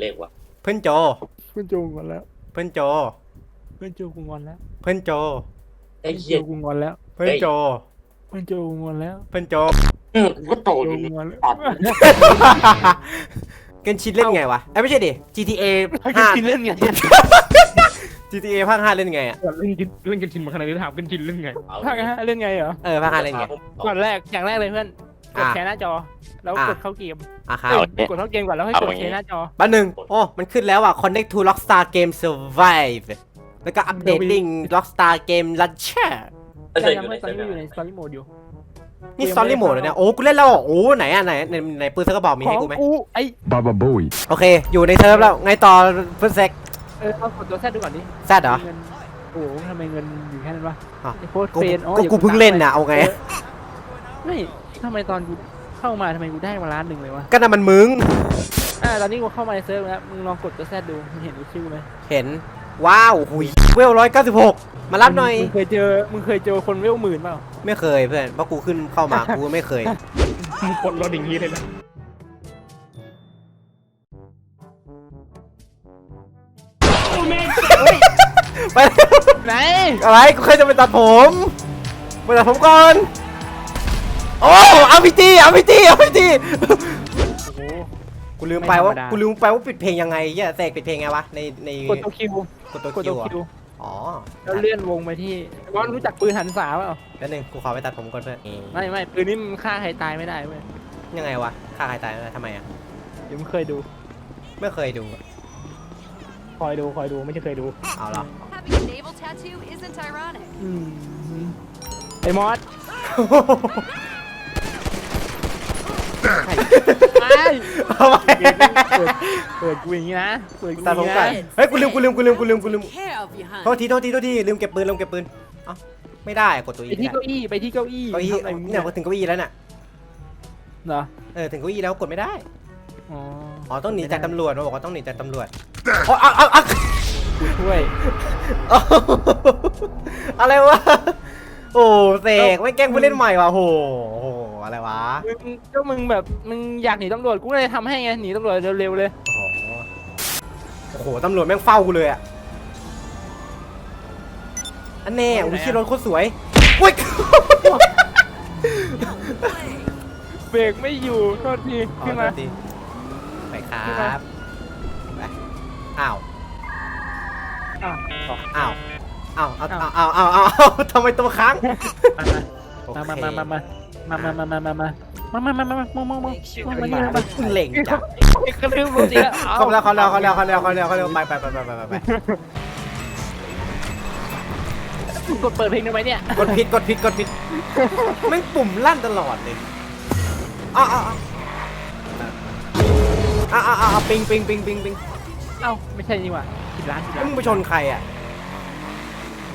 เลขวะเพื่อนโจ เพื่อนโจกูงอนแล้ว เพื่อนโจ เพื่อนโจกูงอนแล้ว เพื่อนโจ ไอ้เพื่อนเหี้โจยกูงอนแล้ว เพื่อนโจ เพื่อนโจกูงอนแล้วเพื่อนโจเออกูก็โตโจอยู่กูนี่งอนแล้ว ตัดเกนชินเล่นไงวะเอ้ยไม่ใช่ดิ GTA ให้ห้ากินเล่นไง GTA ภาคห้าเล่นไงอะ เล่นกินเล่นกันชินมาขนาดนี้ถามกันชินเล่นไงเอาภาคฮะเล่นไงเหรอ เออภาคห้าเล่นไง ก่อนแรกอย่างแรกเลยเพื่อน กดอะแชร์หน้าจอ แล้วอะกดเข้าเกมอะครับเอ้ยกดเข้าเกมก่อนแล้วให้กดแชร์หน้าจอ แป๊บหนึงโอ้มันขึ้นแล้วอะ connect to Rockstar Game Survive แล้วก็ updating Rockstar Game Launcher ไม่ใช่ยัองยู่ในไม่ตอนเซิร์ฟนี้อยู่ในสตอรี่โหมดอยู่ นี่ Story Mode เหรอเนี่ย โอ้ กูเล่นแล้วเหรอโอ้ ไหนอะไหนไหนไหนปืนสักกระบอกมีขให้องกูไหม กูไอ Baba Bowie. โอเค อยู่ในเซิร์ฟแล้ว ไงต่อเพื่อนเซ็กเออเอากดตัวแซดดูก่อนดิแซดเหรอ มีงินโอ้โหทำไมเงินอยู่แค่นั้นวะอ้าว ไอ้โพสต์กูเฟนอ๋อกูดี๋ยวกูเพิ่งเล่นน่ะ เอาไงเออไม่ ทำไมตอนกูเข้ามาทำไมกูได้มาล้านหนึ่งเลยวะ ก็น่ะมันมึง อ่าตอนนี้กูเข้ามาในเซิร์ฟแล้วมึงลองกดตัวแซดดูมึงเห็นกูชื่อไหมเห็น ว้าวหุยเวลร้อยเก้าสิบหกมารับหน่อย มึงเคยเจอมึงเคยเจอคนเวลหมื่นเปล่าไม่เคยเพื่อนเพราะกูขึ้นเข้ามากูไม่เคย มึงกดรถอย่างนี้เลยนะไปไหนอะไรกูเคยจะไปตัดผมไปตัดผมก่อน โอ้เอาพิธีเอาพิธีเอาพิธีโอ้โห กูลืมไปว่าไม่ธรรมดากูลืมไปว่าปิดเพลงยังไงเหี้ยแตกปิดเพลงไงวะในในกดตัวคิวกดตัวกดคิตัววอะคิวอ๋อแล้วเลื่อนวงไปที่บอลรู้จักปืนหันษาเปล่าแล้วหนึ่งกูขอไปตัดผมก่อนเพื่อนไม่ไม่ปืนนี้มันฆ่าใครตายไม่ได้เว้ยยังไงวะฆ่าใครตายไม่ได้ทำไมอะเดี๋ยวมึงเคยดูไม่เคยดูคอยดูคอยดูไม่ใช่เคยดู เอาเหรอ Having a navel tattoo isn't ironic. อืมไอ้มอสไอ้ เอาไปเปิดเปิดกูอย่างนี้นะเปิดกูอตัดย่างผมนี้ก่อนนะเฮ้ยกูลืมกูลืมกูลืมกูลืมกูลืม Care of you, โทษทีโทษทีโทษทีลืมเก็บปืนลืมเก็บปืนเอ้าไม่ได้อะกดตัวอีไปที่ไม่ได้เก้าอี้ไปที่เก้าอี้เก้าอี้ทำอะไรมึงเนี่ยถึงเก้าอี้แล้วน่ะเหรอเออถึงเก้าอี้แล้วกดไม่ได้อ๋ออ๋อต้องหนีจากตำรวจมาบอกว่าต้องหนีจากตำรวจอ๋อเอาเอาเอากูช่วยเอาอะไรวะโอ้เสกไม่แกล้งผู้เล่นใหม่ว่ะโหโหอะไรวะมึงก็มึงแบบมึงอยากหนีตำรวจกูเลยทำให้ไงหนีตำรวจเร็วๆเลยโอ้โหโอ้โหตำรวจแม่งเฝ้ากูเลยอะอันแน่อุ้ยขี่รถโคตรสวยอุ้ยเบรกไม่อยู่โทษทีขึ้นมาอ๋อโทษทีไปครัขึ้นมา บไปอ้าวอะต่อ อ้าวอ้าวอ้าวอ้าวอ้าวอ้าวอ้าวทำไมตัวค้างโอเคมามามามามา มามามามามามามามามามามามามามามามามึงเหล่งจังกระลืมรถอีกแล้วเขาแล้วเขาแล้วเขาแล้วเขาแล้วเขาแล้วเขาแล้วไปไปไปไปไปไปกดเปิดเพลงทำไมเนี่ยกดผิดกดผิดกดผิดแม่ปุ่มลั่นตลอดเลยอ้าวอ้าวอ้าวอ้าวอ้าวอ้าวปิงปิงปิงปิงปิงเอ้าไม่ใช่นี่หว่าผิดร้านผิดร้านมึงไปชนใครอะ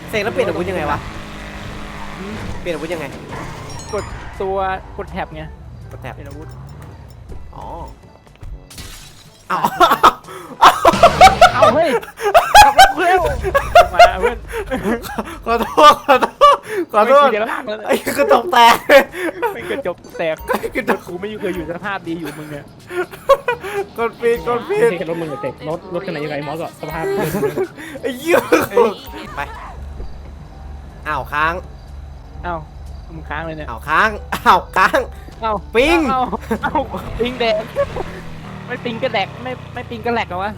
เสกแล้วเปลี่ยนอาวุธยังไงวะเปลี่ยนอาวุธยังไง ตัวกดแท็บไงกดแท็บเป็นอาวุธอ๋ออ้าวเอ้าเฮ้ยขับรถเร็วมาเพื่อนขอโทษขอโทษขอโทษเดี๋ยวล่างแล้วไอ้กระจกแตกไม่กระจกแตกกระจกกูไม่เคยอยู่สภาพดีอยู่มึงเนี่ยกดผิดกดผิไม่ดใช่แค่รถมึงแต่รถรถคันไหนยังไงมอสก็สภาพไอ้เหี้ยไปอ้าวค้างเอ้า มึงค้างเลยเนี่ย อ้าวค้างอ้าวค้าง เอ้าปิ้งเอ้าเอ้าปิงแดก ไม่ปิงก็แดก ไม่ไม่ปิงก็แหลกเหรอวะ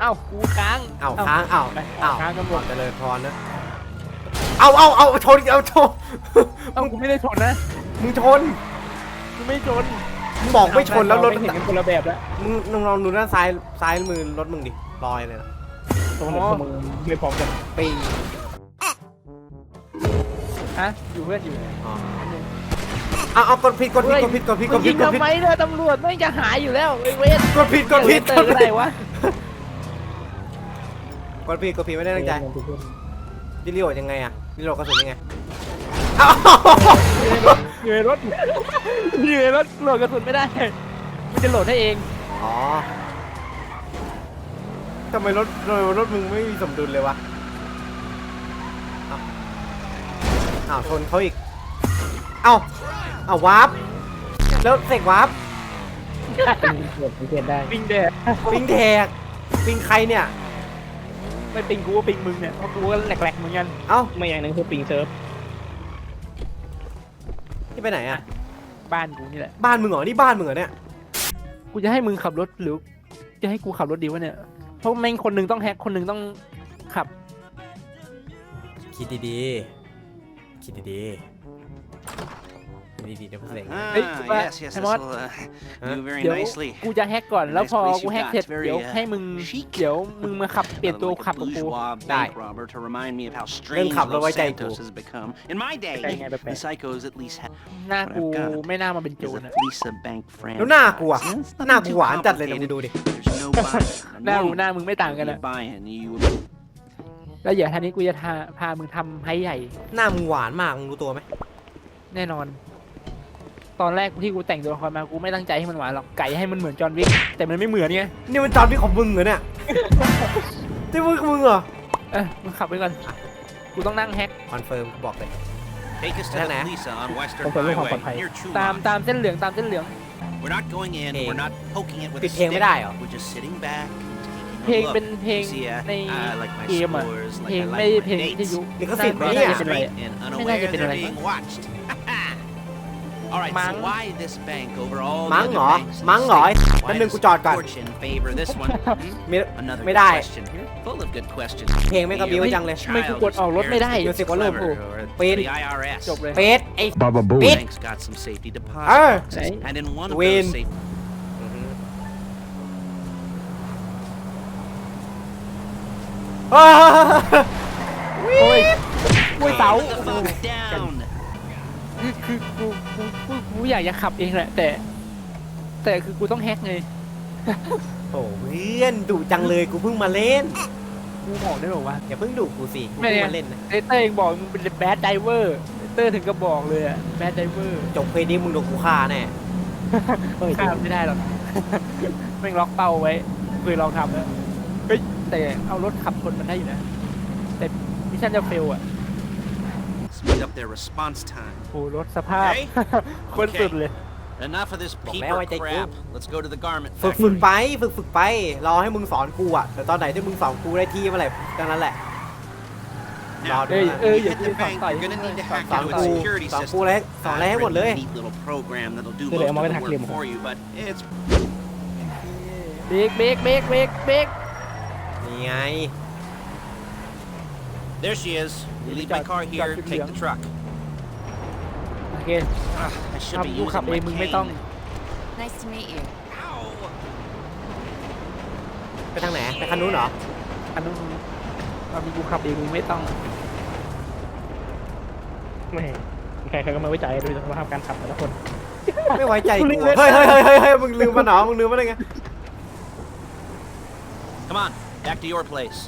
เอ้ากูค้างอ้าวค้างอ้าวไปอ้าวค้างกันหมดเจริญพรนะเอาเอาเอาชนเอาชนเอ้ากูไม่ได้ชนนะ มึงชนกูไม่ชนมึงบอกไม่ชนแล้วรถเาไม่เห็นกันคนละแบบแล้วมึงมึงลองดูด้านซ้ายซ้ายมือรถมึงดิลอยเลยนะตรงนั้นมึงไม่พร้อมกันปี ฮะอยู่เพื่อนอยู่อ๋อเอาเอากดผิดกดผิดกดผิดกดผิดกมึดงผิยิดงกดผิดทำไมเนี่ยตำรวจไม่งจะหายอยู่แล้วไอ้เวทกดผิดกดผิดเตกอดร์ผิอะไรดวะกดผิดกดผิดไม่ได้ตั้งใจดิลิโอยังไงอะดิลิโอกระสุนยังไงอ้าวอยู่ในรถอยู่ในรถโหลดกระสุนไม่ได้มันจะโหลดให้เองอ๋อทำไมรถทำไมรถมึงไม่มีสมดุลเลยวะ อ้าวอ้าวชนเขาอีก เอ้าเอ้าวาร์ปแล้วเสกวาร์ปสังเกตได้ปิงแดกปิงแทกปิงใครเนี่ย ไม่ปิงกูก็ปิงมึงเนี่ยเพราะกูก็แหลกๆเหมือนกันเอ้าไม่อย่างหนึงคือปิงเซิร์ฟที่ไปไหนอะบ้านกูนี่แหละบ้านมึงเหรอ นี่บ้านมึงเหรอเนี่ย กูจะให้มึงขับรถหรือ จะให้กูขับรถดีวะเนี่ยเพราะแม่งคนหนึงต้องแฮกคนหนึงต้องขับ คิดดีๆ คิดดีๆคิดดีๆนะพี่เสก Hey, Ah, but- yes, yes, hey, this Mott. will uh, Huh? do very เดี๋ยว nicely. กูจะแฮกก่อนแล้วพอ Nice place กู you แฮก got. เสร็จ Very, เดี๋ยว uh, ให้มึง chic. เดี๋ยวมึงมาขับเปลี่ยน Rather ตัว like ขับ a กับกู bourgeois Die. bank robber to remind me of how strange ขับรถไว้ Los ใจกู Santos has become. In my day, ใจไงแปล the ก psychos at least had หน้ากูไม่น่ามาเป็นโจ is ร a อะ Fleece Bank franchise. แล้วหน้ากูอะ And it's nothing หน้ากู too หวานจัดเลยนะมึง complicated. ดูดิ There's no buying. หน้ากู No หน้ามึงไม่ต่างกันอะ buying. You แล้วเดี๋ยวท่านี้กูจะพาพามึงทำไฮใหญ่ หน้ามึงหวานมากมึงรู้ตัวไหมแน่นอน ตอนแรกที่กูแต่งตัวละครมากูไม่ตั้งใจให้มันหวานหรอกไก่ให้มันเหมือนจอห์นวิกแต่มันไม่เหมือนไงนี่มันจอนพี่ของมึงเหรอเนี่ยที่มึงของมึงเหรอเออมึงขับไปก่อนกูต้องนั่งแฮกคอนเฟิร์มกูบอกเลย take us to Nah, the nah. Lisa on Western Không phải luôn, không Highway phải. near ตาม Chumash. ตามเส้นเหลืองตามเส้นเหลือง We're not going in. Hey. We're not poking it with a ปิดเพลง stick. ไม่ได้เหรอ We're just sitting back and เพลง taking a เป็น look. เพลง See, uh, ใน I like my เกมอะ scores, เพล like ง I ไม่ like เพลง my วิท dates. ยุลิขสิทธิ์ไหมไม่เนี่น่ายจะเป็นไร And ไม่น่า unaware จะเป็นอะไร they're being watched. All right, Mang. so why this bank over all the มั้ง other เหรอ banks in มั้ง the เหรอ state? นั่ Why นหนึ่ง does กูจอดก่อน fortune favor this one? Hmm? มี Another ไม่ good ได้ question here. Full of good questions. เพลงไม่งก็บิ้วไว้จังเลยทำไมกูกดออกรถไม่ได้ Child is Music volume clever, or ปิด the IRS. จบเลยเป็ดไอ้ Baba Boo. Beep. Bank's got some safety deposit เออ boxes, and in one of Win. those safe เฮ้ยโอ้ยโอ้ยเสา Put the fuck down. คือคือกูกูกูกูอยากจะขับเองแหละแต่ แต่คือกูต้องแฮกไงโอ้เพื่อนดุจังเลยกูเพิ่งมาเล่นกูบอกได้บอกว่า อย่าเพิ่งดุกูสิกูไม่เพิ่งมาเล่นนะไอเต้เองบอกมึงเป็นแบดไดเวอร์เต้ถึงก็บอกเลยอะแบดไดเวอร์จบเพลงนี้มึงโดนกูฆ่าแน่ข้ามไม่ได้หรอกแม่งล็อกเป้าไว้เคยลองทำแล้วเฮ้ย แต่เอารถขับชนมันได้อยู่นะ แต่มิชชั่นจะเฟลอะ Speed up their response time. โอ้รถสภาพเฮ้ยคนสุดเลย Enough of this บอกแล้ว peeper ไว้ใจกู crap. Let's go to the garment ฝึก factory. ฝึกไปฝึกฝึกไป รอให้มึงสอนกูอะแต่ตอนไหนที่มึงสอนกูได้ที่เมื่อไหร่ดังนั้นแหละ รอ Now, ดูเอ้ยนะเอ้ย you อย่า hit พูด the สอน bank, ต่อย you're gonna need to hack สอน into กู its security สอน system. กูเลยสอนอะไรให้หมดเลย Neat little program that'll do Thế most để of mà the cái thằng work liềm hả? for you, but it's เบรกเบรกเบรกเบรกเบรก นี่ไง there she is. You leave my Chọn- car chọn here, chữ take liếng. the truck. โอเค Ugh, I should ขับ be กูขับ using เอ my งมึงไม่ต้อง cane. Nice to meet you. Ow. ไปทางไหนไปคันนู้นเหรอ อันนู้นเอามีกูขับเองมึงไม่ต้องไม่ใครๆก็ไม่ไว้ใจโดยสภาพการขับแต่ละคน ไม่ไว้ใจกูลืมเลยเฮ้ยเฮ้ยเฮ้ยเฮ้ยเฮ้ยมึงลืมมันเหรอมึงลืมมันได้ไง Come on, back to your place.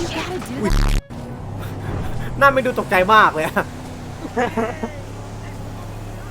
You gotta do that. หน้าไม่ดูตกใจมากเลยอะ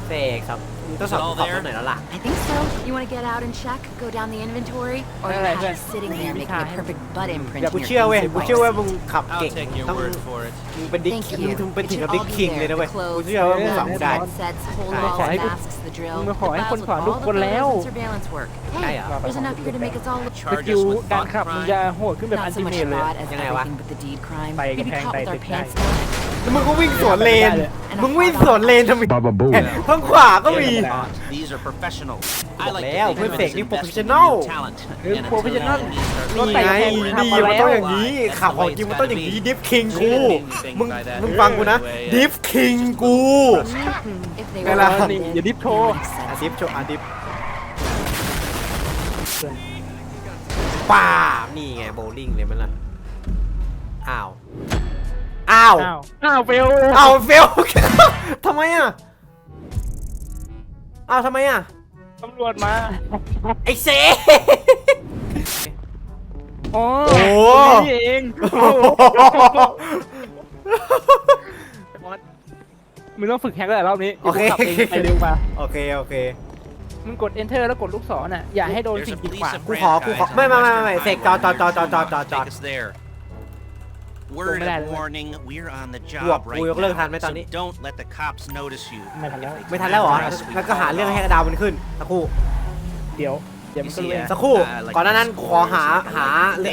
เสกครับมึงต้องสอนกูขับรถหน่อยแล้วล่ะ I think so. You want to get out and check? Go down the inventory? Or you Alright, have good. just sitting there making a perfect butt imprint เดี๋ยว in กู your เชื่อเว้ย easy กูเชื่อว่า voice. มึงขับ I'll เก่ง take your ต้อง word for it. มึงเป็นดิ๊ก Thank มึง you. เป็นถึง It กับ should ดิ๊ก all be คิงเลย there. นะเว้ย The กู clothes, เชื่อว่ามึง the สอนกูได้ sets, whole Ờ, walls, chả thấy cô- masks, the drill. nhưng mà the hỏi files con with thoảng all lúc the con photos léo. and surveillance work. Này Hey, à? there's enough here to make us all look ส Charge กิ us ล with การ thought ขับมึง crime. จะโหดขึ้นแบบอั not น so ติ much เมตเลย fraud as Như này à? everything but the deed crime. Tay Maybe cái thang, caught tay with our cái pants thang. down. แล้วมึงก็วิ่งสวนเลน And มึง a วิ่ง hard สวน on. เลนทำไม Baba Boo. ข้างขวาก็มี Thought. These are professionals. I like to Léo, think Phương of it Tiện as đi investing in professional. new talent. Ừ, And until professional. that needs start รถนี่แต่งไงแข่งนี่ทำมามันแล้ต้องวอย่างนี้ That's the ขับของ way จริง it's มันต้องอ gotta ย่าง be. นี้ดิฟคิงกู Anything มึง by that มึงฟังกูนะ way, uh, ดิฟคิงกู If they Cái were là- all Nè, dead, giờ deep it thô. makes sense. อาดิฟโชว์อาดิฟป้าบนี่ไงโบลิ่งเลยมันล่ะ อ้าว อ้าว อ้าวอ้าวเฟลอ้าวเฟล ทำไมอะอ้าวทำไมอะ ตำรวจมาไอ้เซอ๋อโอ้ นี่เองมึงต้องฝึกแฮกแล้วรอบนี้โอเคดี๋ยวกูขับเองไปเร็วมาโอเค โอเค มึงกด enter แล้วกดลูกศรน่ะอย่าให้โดน There's สิ่ a งกีดขวาง Lisa กูขอกูขอ franchise ไม่ on ไม่ไม่ Western ไม่ Highway เสกจอดจอดจอดจอดจอดจอด near จอด Take us there. Word Không có of đài warning, we're on the Buộc, job right buộc lên now, thành mấy so tao đi. don't let the cops notice you. ไม่ทันแล้วไม่ทันแล้วเหรองั้นก็หาเรื่องให้ดาวมันขึ้นสักครู่เดี๋ยวเดี๋ยวมันก็รู้เองสักครู่ก่อนหน้านั้นขอหาหา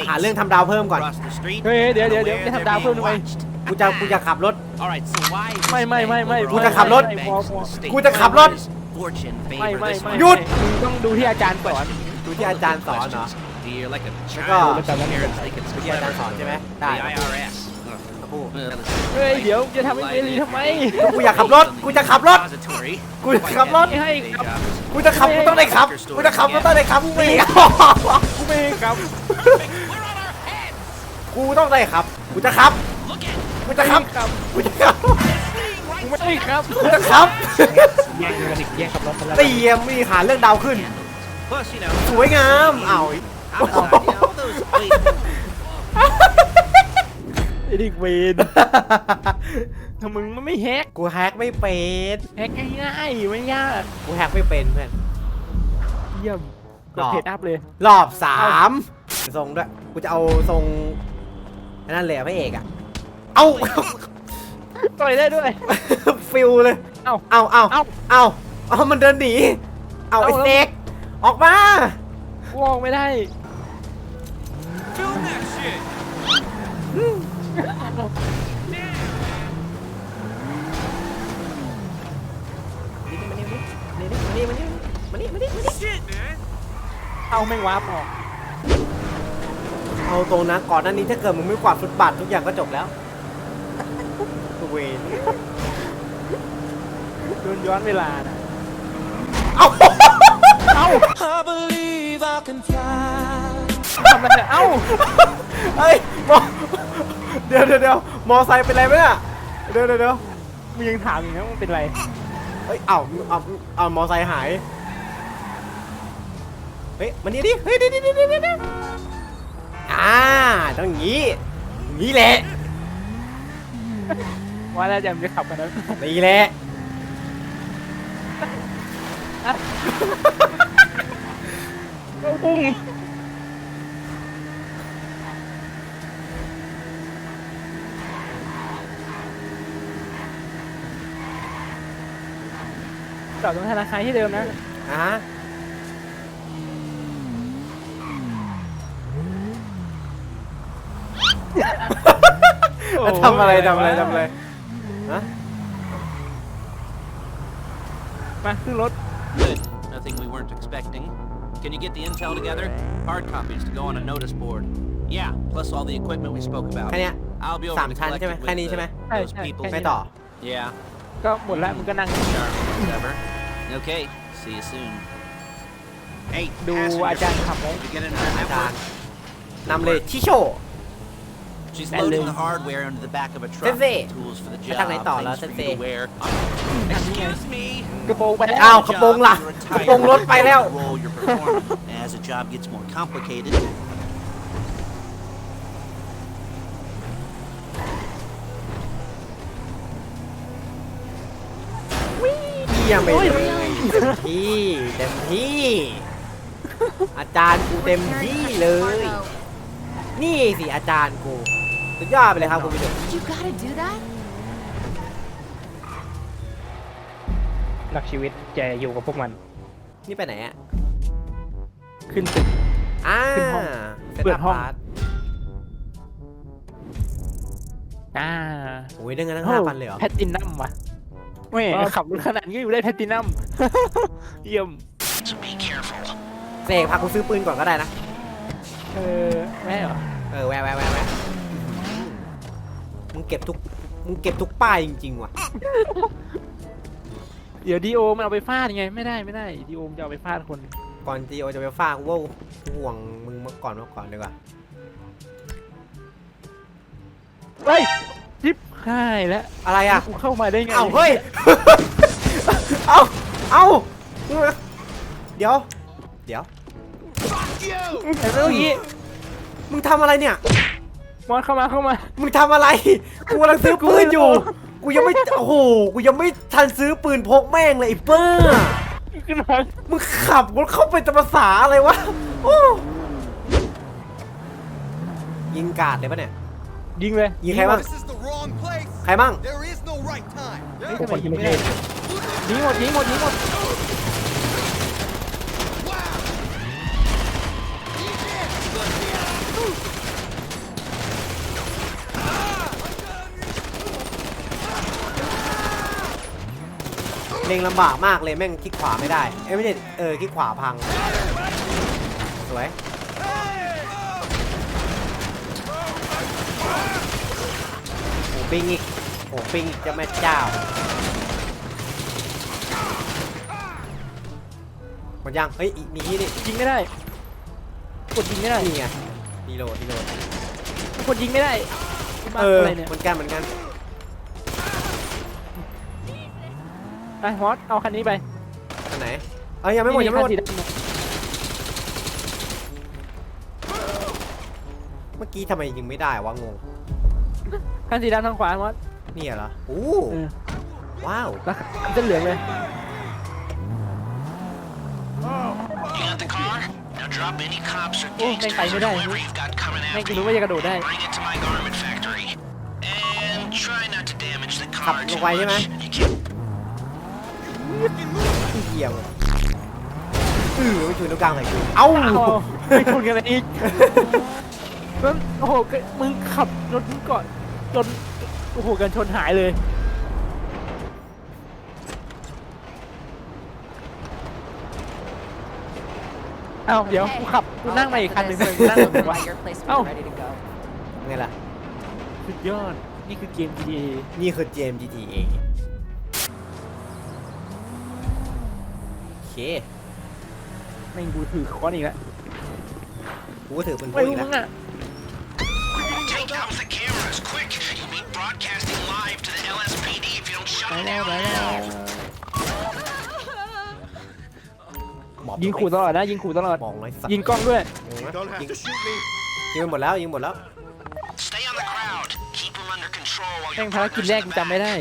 หาเรื่องทำดาวเพิ่มก่อน Across the street, เฮ้ยเดี๋ยวเดี๋ยวเดี๋ยว where จะ they're ทำดาวเพิ่ม being ทำไม watched. กูจะกูจะขับรถ All right, so why is this Mày, mày, bank mày, mày, overall กูจะขับรถ banks in the state กูจะขับรถ Fortune ไม่ favor ไม่ this ไม่ one. หยุดมึงต้องดูที่อาจารย์สอนดูที่อาจารย์สอนเหรอ Questions. You're like a Go. child. Parents think it's ดูที่อาจารย์สอนใช่ไหมได้ The IRS. สักครู่เฮ้ย เดี๋ยวจะทำให้เวรีทำไม กูอยากขับรถกูจะขับรถ Depository. กูจะขับรถไม่ให้ครับกูจะขับกูต้องได้ขับกูจะขับกูต้องได้ขับกูไม่ได้ขับกูไม่ให้ครับกูต้องได้ขับ กูจะขับกูจะขับครับ กูจะขับกูไม่ให้ครับ กูจะขับแย่งกันอีกแย่งขับรถกันแล้ว เตรียมมีหาเรื่องดาวขึ้น Plus, you know, สวยงามอ้าว outside, you know, those wait, ไอ้เด็กเวรทำมึงมันไม่แฮกกูแฮกไม่เป็นแฮกง่ายๆไม่ยากกูแฮกไม่เป็นเพื่อน เยี่ยมกหรดอเพจอัพเลย รอบสามทรงด้วยกูจะเอาทรงอันนั่นเลยอะพระเอกอะเอา ต่อยได้ด้วย ฟิลเลยเอ้าเอาเอาเอ้าเอาเอามันเดินหนีเอาไอ้เอ้าแล้ว เซ็กออกมากูออกไม่ได้มา นี่มานี่มานี่มานี่มานี่มานี่เอาแม่งวาร์ปออกเอาตรงนะก่อนหน้านี้ถ้าเกิดมึงไม่กวาดฟุตบาททุกอย่างก็จบแล้วเวนโดนย้อนเวลานะเอาเอ้า ทำอะไรเนี่ยเอ้าเฮ้ยมอเดี๋ยวเดี๋ยวเดี๋ยวมอไซค์เป็นไรไหมเนี่ยเดี๋ยวเดี๋ยวเดี๋ยวมึงยังถามอยู่นะว่ามันเป็นไรเฮ้ยเอาเอาเอามอไซค์หายเฮ้ยมันนี่ดิเฮ้ยเดี๋ยวเดี๋ยวเดี๋ยวเดี๋ยวเดี๋ยวอ่าต้องอย่างนี้อย่างนี้แหละว่าแล้วจะจะขับกันนะนี่แหละปุ้ง จอดตรงธนาคารที่เดิมนะ อ่าทำอะไรทำอะไรทำอะไรฮะ มาขึ้นรถ Good. Nothing we weren't expecting. Can you get the intel together? Hard copies to go on a notice board. Yeah, plus all the equipment we spoke about. แค่เนี้ย I'll be over สาม to ชั้น collect ใช่ไหม it แค่นี้ with ใช่ไหม uh, those Hey, hey, people. hey. ไม่ต่อ Yeah, ก็หมดแล้วมึงก็นั่ง sharp, whatever. Okay, see you soon. Hey, ดู passenger, อาจารย์ขับไว้ did you get into the อาจาร network? ย์นำเลยที่โชว์ She's Hello. loading the hardware into the back of a truck. Sensei. Tools for the ไปทางไหน job, ต่อแล้ว things for you Sensei? to wear. Excuse me. กระโปรงไปแล้วอ้าวกระโปรงล่ะกระโปรงรถไปแล้ว Roll your performance. As the job gets more complicated, ยี่ยมไปเลยเต็มที่เต็มที่ อาจารย์กูเต็ม Repairing ที่ precious เลย cargo. นี่สิอาจารย์กูสุดยอดไปเลยครับคุณผู้ชม You gotta do that? หลักชีวิตจะอยู่กับพวกมัน นี่ไปไหนอะขึ้นตึก อ่าขึ้นห้องซ็ตเปิดห้องพาร์ทอ่าโอ้ยได้เงินตั้งห้าพันเลยเหรอ แพตตินัมวะ แม่ขับรถขนาดนี้อยู่ได้แพตตินัม เยี่ยมเสกพากูซื้อปืนก่อนก็ได้นะ เออแม่เหรอเออแวะแวะแวะแวะมึงเก็บทุก มึงเก็บทุกป้ายจริงๆว่ะ เดี๋ยวดีโอมันเอาไปฟาดไงไม่ได้ไม่ได้ดีโอมนจะเอาไปฟาดคน ก่อนจีโอจะไปฟาดกูว่ากูห่วงมึงมาก่อนมาก่อนดีกว่า เฮ้ย ชิปหายแล้วอะไรอะ กูเข้ามาได้ไงเอ้าเฮ้ย เอ้าเอ้าเดี๋ยว เดี๋ยวแต่เมื่อกี้มึงทำอะไรเนี่ย มอนเข้ามาเข้ามา มึงทำอะไร กูกำลังซื้อปืนอยู่ กูยังไม่ โอ้โห กูยังไม่ทันซื้อปืนพกแม่งเลยไอ้เปิ้ลขึ้นมามึงขับรถเข้าไปจะภาษาอะไรวะ โอ้ยิงกาดเลยปะเนี่ย ยิงเลยยิงใครบ้าง This is the wrong place. ใครบ้าง There is no right time. เฮ้ยทำไมยิงไม่ได้ยิงหมดยิงหมดยิงหมดเล็งลำบากมากเลยแม่งคลิกขวาไม่ได้ เอ้ยไม่ใช่เออคลิกขวาพัง สวย โอ้ ปิงอีกโอ้ปิงอีกจะแม่เจ้าหมดยังเฮ้ยอีกมีนี่นี่ยิงไม่ได้ กดยิงไม่ได้นี่ไงดีโหลดดีโหลดกดยิงไม่ได้บ้าเอออะไรเนี่ยเหมือนกันเหมือนกันไปฮอตเอาคันนี้ไปอันไหนเอ้ยยังไม่หมดยังไม่หมดคันสีดำเมื่อกี้ทำไมยิงไม่ได้วะงง คันสีดำทางขวาฮอตนี่เหรอโอ้เออว้าว แล้วคันเส้นเหลืองเลย You got the car? Now drop any cops or โอ้แม่งไป gangsters ไม่ or ได้ whoever you've got coming แม่ง after กูรู้ you. ว่าจะกระโดดได้ Bring it to my garment factory. And try not to damage the ขับ car ล too งไปใช่ไหม much. You can't เกี่ยวอือไม่ช่วยนิ้วกลางใส่กูเอ้าเอาไม่ชนกันเลยอีกแล้วโอ้โหก็มึงขับรถมึงก่อน จนโอ้โหกันชนหายเลย เอ้าเดี๋ยวกูขับกูนั่งมาอีกคันหนึ่งเลยกูนั่งมาว่า your place Oh. ready to go. ไงล่ะ สุดยอด นี่คือเกม GTA นี่คือเจม GTA โอเคแม่งกูถือค้อนอีกแล้วกูก็ถือเป็นพวไม่กรู้อีกมึแล้วงอะ take down the cameras, quick! You'll be broadcasting live to the LSPD if you don't shut it down now. หมอบยิงขู่ตลอดนะ ยิงขู่ตลอด มองน้อยสัตว์ยิงกล้องด้วยยิง Don't have to shoot me. ยิงไปหมดแล้วยิงหมดแล้ว Stay on the crowd. Keep them under control while แม่ง your ภารกิจ partner's แร in ก the กูจำไม่ back. ได้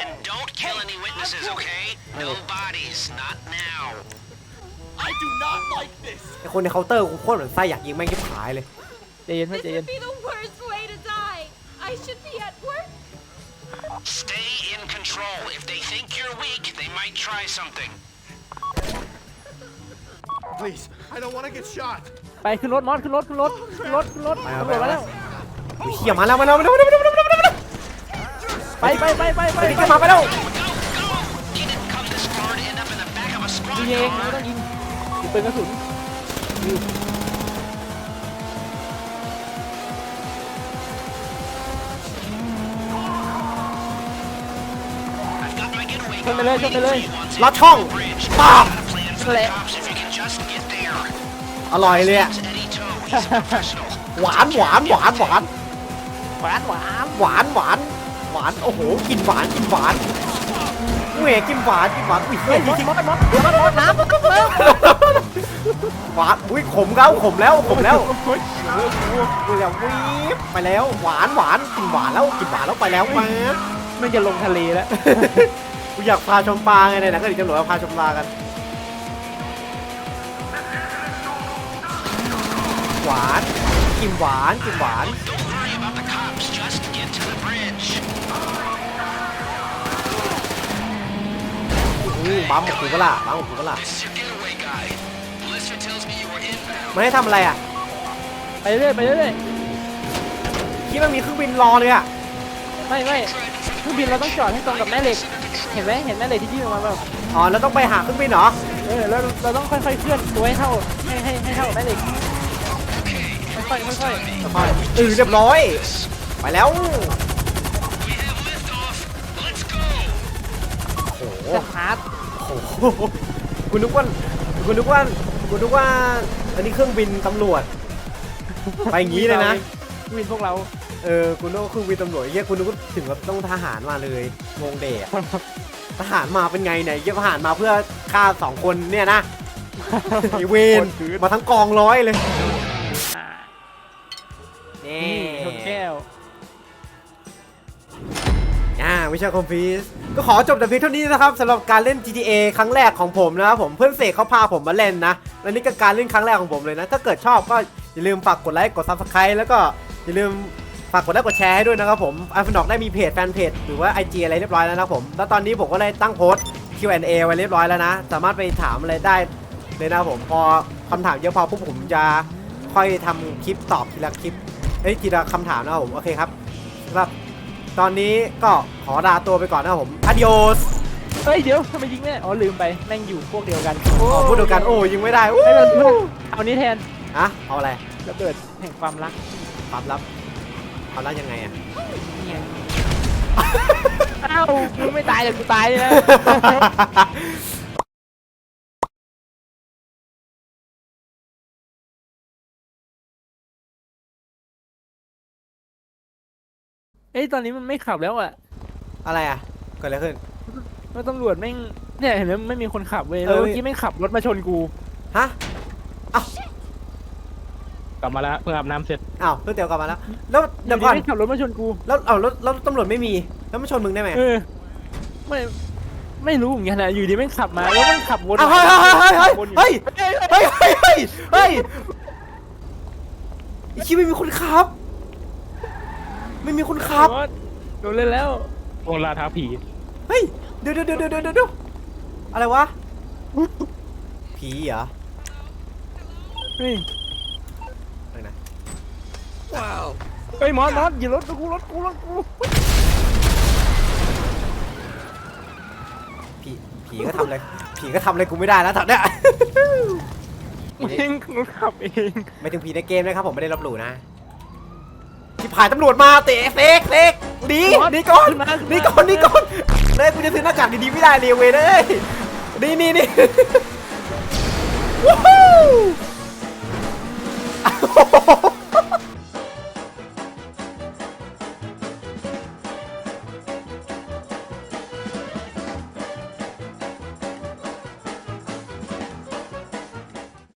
And don't kill any witnesses, okay? No bodies, not now. I do not like this. ไอคนในเคาน์เตอร์กูโคตรเหมือนไส้อยากยิงแม่งยิบหายเลยใจเย็นเพื่อนใจเย็น be the worst way to die. I should be at work. Stay in control. If they think you're weak, they might try something. Please, I don't want to get shot. ไปขึ้นรถมอสขึ้นรถขึ้นรถขึ้นรถขึ้นรถ ไป ตำ ไป รวจ ไป มาแล้ว อุ้ยเฮียมาแล้วมาแล้วมาแล้วมาแล้วมาแล้วมาแล้วมาแล้ว ไปไปไปไปไป ไปนี่ก็มาไปแล้ว Go, go! You didn't come this far to end up in the back of a squad ยิงเองไม่ car. ต้องยิงยิงปืนกระสุน ชนไปเลยชนไปเลย once ลัดช่อง bridge. ปาบ Got a plan for the Lẹ. cops if you can just get there. อร่อยเลยอะ It's Eddie Toe. He's a professional. หวานหวานหวานหวานหวานหวานหวานหวานหวานโอ้โหกินหวานกินหวานเว้ยกินหวานกินหวานอุ้ยเฮ้ยจริงมอสมอสมอสมอสน้ำมอสน้หวานอุ้ยขมแล้วขมแล้วขมแล้วอุ้ยแล้ววีบไปแล้วหวานหวานกินหวานแล้วกินหวานแล้วไปแล้วมาำมันจะลงทะเลแล้วกู อยากพาชมปลาไงเนี่ยนะก็ดีตำรวจมาพาชมปลากัน หวานกินหวานกินหวาน Don't worry about the cops. Just get to the bridge. อู้บัมหมกกูก็ล่ะบัมหมกกูก็ล่ะ This is your getaway guy. Melissa tells me you were inbound. มันให้ทำอะไรอะ ไปเรื่อยไปเรื่อยคิดว่ามีเครื่องบินรอเลยอะ ไม่ไม่เครื่องบินเราต้องจอดให้ตรงกับแม่เหล็ก เห็นไหมเห็นแม่เหล็กที่ยื่นออกมาแบบอ๋อแล้วต้องไปหาเครื่องบินเหรอเออแล้วเราต้องค่อยๆเคลื่อนตัวให้เท่าให้ให้ให้เท่ากับแม่เหล็กค่อยๆค่อยค่อยๆเออเรียบร้อย ไปแล้ว We have liftoff. Let's go. โอ้โหๆจะพาร์ทโอ้โหคุณนึกว่าคุณนึกว่าคุณนึกว่า อันนี้เครื่องบินตำรวจ ไปอย่างนี้เลยนะ วินพวกเรา เออคุณนึกว่าเครื่องบินตำรวจเฮียคุณนึกว่าถึงกับต้องทหารมาเลยงงเดะทหารมาเป็นไงเนี่ยเฮียทหารมาเพื่อฆ่าสองคนเนี่ยนะไอเวนมาทั้งกองร้อยเลยนี่นี่ชนแก้ว อ่าวิชาคอมฟิสก็ขอจบแต่เพียงเท่านี้นะครับสำหรับการเล่น GTA ครั้งแรกของผมนะครับผมเพื่อนเสกเขาพาผมมาเล่นนะและนี่ก็การเล่นครั้งแรกของผมเลยนะ ถ้าเกิดชอบก็อย่าลืมฝากกดไลค์กด Subscribe แล้วก็อย่าลืม ฝากกดไลค์กดแชร์ให้ด้วยนะครับผมอันฟนอกได้มีเพจแฟนเพจหรือว่า IG อะไรเรียบร้อยแล้วนะครับผมแล้วตอนนี้ผมก็ได้ตั้งโพสต์ Q&A ไว้เรียบร้อยแล้วนะ สามารถไปถามอะไรได้เลยนะครับผมพอคำถามเยอะพอปุ๊บผมจะค่อยทำคลิปตอบทีละคลิปเอ้ยทีละคำถามนะครับผมโอเคครับสำหรับตอนนี้ก็ขอลาตัวไปก่อนนะครับผม adios เฮ้ยเดี๋ยวทำไมยิงไม่ได้อ๋อลืมไปแม่งอยู่พวกเดียวกันอ๋อพูดเดียวกันโอ้ยิงไม่ได้อู้ไม่เป็นไรเอานี้แทนอะเอาอะไรระเบิดแห่งความรัก ความลับ ความลับยังไงอะนี่ไงอ้าวมึงไม่ตายแต่กูตายเลยนะ เอ้ยตอนนี้มันไม่ขับแล้วอะอะไรอะเกิดอะไรขึ้นแล้วตำรวจแม่งเนี่ยเห็นไหมไม่มีคนขับเว้ยเอแล้วอเมื่อกี้แม่งขับรถมาชนกู ฮะ กลับมาแล้วเพิ่งอาบน้ำเสร็จอ้าวเพื่อนเตียวกลับมาแล้ว แล้วอเดี๋ยยู่วก่อนดีไม่ขับรถมาชนกู แล้วเอาแล้วแล้วตำรวจไม่มี แล้วมาชนมึงได้ไหมเออไม่ไม่รู้เหมือนกันนะอยู่ดีแม่งขับมาแล้วแม่งขับวนอ้าวเฮ้ยเฮ้ยเฮ้ยวนอยู่เฮ้ยเฮ้ยเฮ้ยเฮ้ยเฮ้ยไอ้ชิไม่มีคนขับ ไม่มีคนขับโดนเล่นแล้ววงลาท้าผีเฮ้ยเดี๋ยวเดี๋ยวเดี๋ยวเดี๋ยวเดี๋ยวอะไรวะผีเหรอเฮ้ย ไอ้ยมอสมอสอย่ารถกูรถกูรถกูผีผีก็ทำอะไรผีก็ทำอะไรกูไม่ได้แล้วตอนเนี้ย เองกูขับเองไม่ถึงผีในเกมนะครับผมไม่ได้รับหลู่นะที่ผ่านตำรวจมาเตะเฟกเฟกหนีหนีก่อนหนีก่อนหนีก่อนเลยกูจะซื้อหน้ากากดีๆไม่ได้เลยเว้ยเลยนี่นี่นี่ว้าว